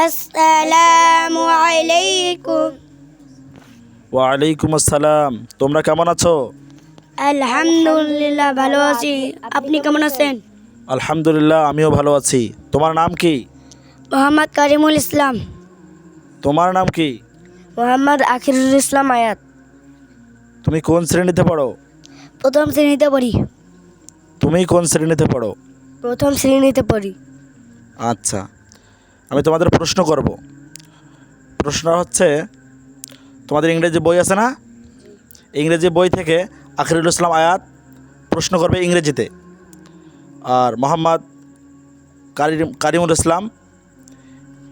আসসালামু আলাইকুম। ওয়ালাইকুম আসসালাম। তোমরা কেমন আছো? আলহামদুলিল্লাহ ভালো আছি। আপনি কেমন আছেন? আলহামদুলিল্লাহ আমিও ভালো আছি। তোমার নাম কি? মোহাম্মদ কারিমুল ইসলাম। তোমার নাম কি? মোহাম্মদ আখিরুল ইসলাম আয়াত। তুমি কোন শ্রেণীতে পড়ো? প্রথম শ্রেণীতে পড়ি। তুমি কোন শ্রেণীতে পড়ো? প্রথম শ্রেণীতে পড়ি। আচ্ছা। আমি তোমাদের প্রশ্ন করব। প্রশ্ন হচ্ছে, তোমাদের ইংরেজি বই আছে না? ইংরেজি বই থেকে আখিরুল ইসলাম আয়াত প্রশ্ন করবে ইংরেজিতে। আর মোহাম্মদ কারিম, কারিমুল ইসলাম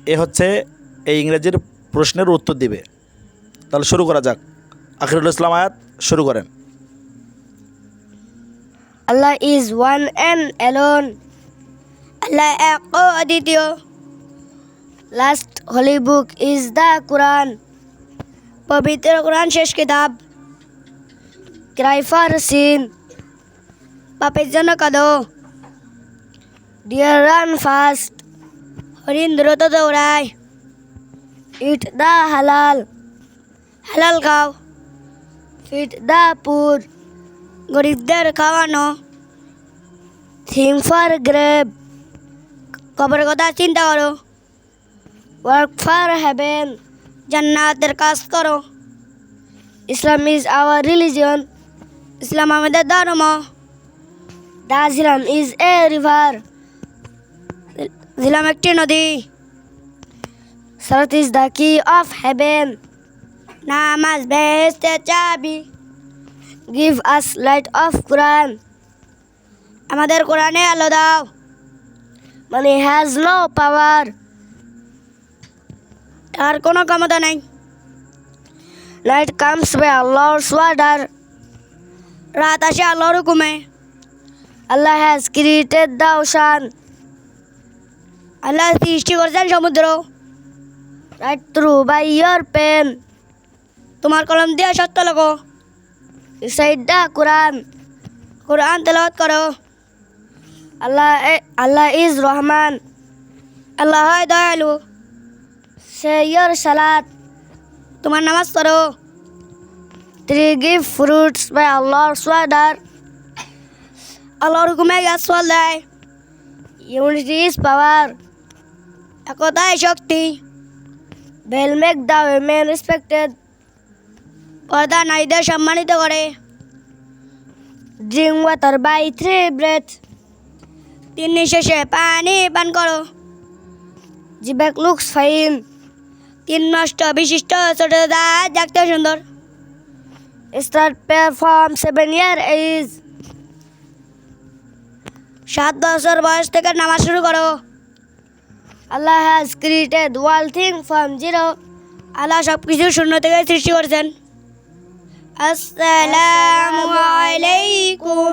এ হচ্ছে এই ইংরেজির প্রশ্নের উত্তর দিবে। তাহলে শুরু করা যাক। আখিরুল ইসলাম আয়াত শুরু করেন। Allah is one and alone. আল্লাহ এক অদ্বিতীয়। Last holy book is the Quran পবিত্র কোরআন শেষ কিতাব ক্রাই ফর সিন পাপের জন্য কাঁদো ডিয়ার রান ফাস্ট হরিণ দ্রুত দৌড়ায় ইট দ্য হালাল হালাল খাও ফিট দ্য পুর গরিবদের খাওয়ানো থিং ফর গ্রেভ কবর কথা চিন্তা করো ওয়ার্ক ফর হ্যাভেন জান্নাতের কাজ করো ইসলাম ইজ আওয়ার রিলিজন ইসলাম আমাদের ধর্ম. দা জিলাম ইজ এ রিভার জিলাম একটি নদী. Salat is the key of heaven নামাজ বেহেস্তের চাবি। Give us light of Quran আমাদের কোরআনে আলো দাও। মানে হ্যাজ নো পাওয়ার তার কোনো ক্ষমতা নেই। লাইট কামস বাই আল্লাহর ওয়ার্ডার রাত আসে আল্লাহর হুকুমে। Allah has created the ocean আল্লাহ সৃষ্টি করেছেন সমুদ্র। Write through by your pen তোমার কলম দিয়ে সত্য লোকো রিসাইড দ্য কোরআন কোরআন তেলাওয়াত করো। আল্লাহ আল্লাহ ইজ রহমান আল্লাহ দয়ালু। সে ইয়ার সালাত তোমার নামাজ পড়ো থ্রি গিভ ফ্রুটস বাই আল্লাহর সোয়াদার আল্লাহর হুকুমে গাছ ফল দেয় ইউনিটি ইজ পাওয়ার একতাই শক্তি veil make the women respected পর্দা নারীদের সম্মানিত করে drink water by three breath তিন নিঃশেষে পানি পান করো জিব্যাক লুকস ফাইন তিন নষ্ট বিশিষ্ট ছোট দাঁত দেখতে সুন্দর। Start perform seven year age সাত বছর বয়স থেকে নামাজ শুরু করো। Allah has created all thing from zero আল্লাহ সব কিছু শূন্য থেকে সৃষ্টি করেছেন। আসসালামু আলাইকুম।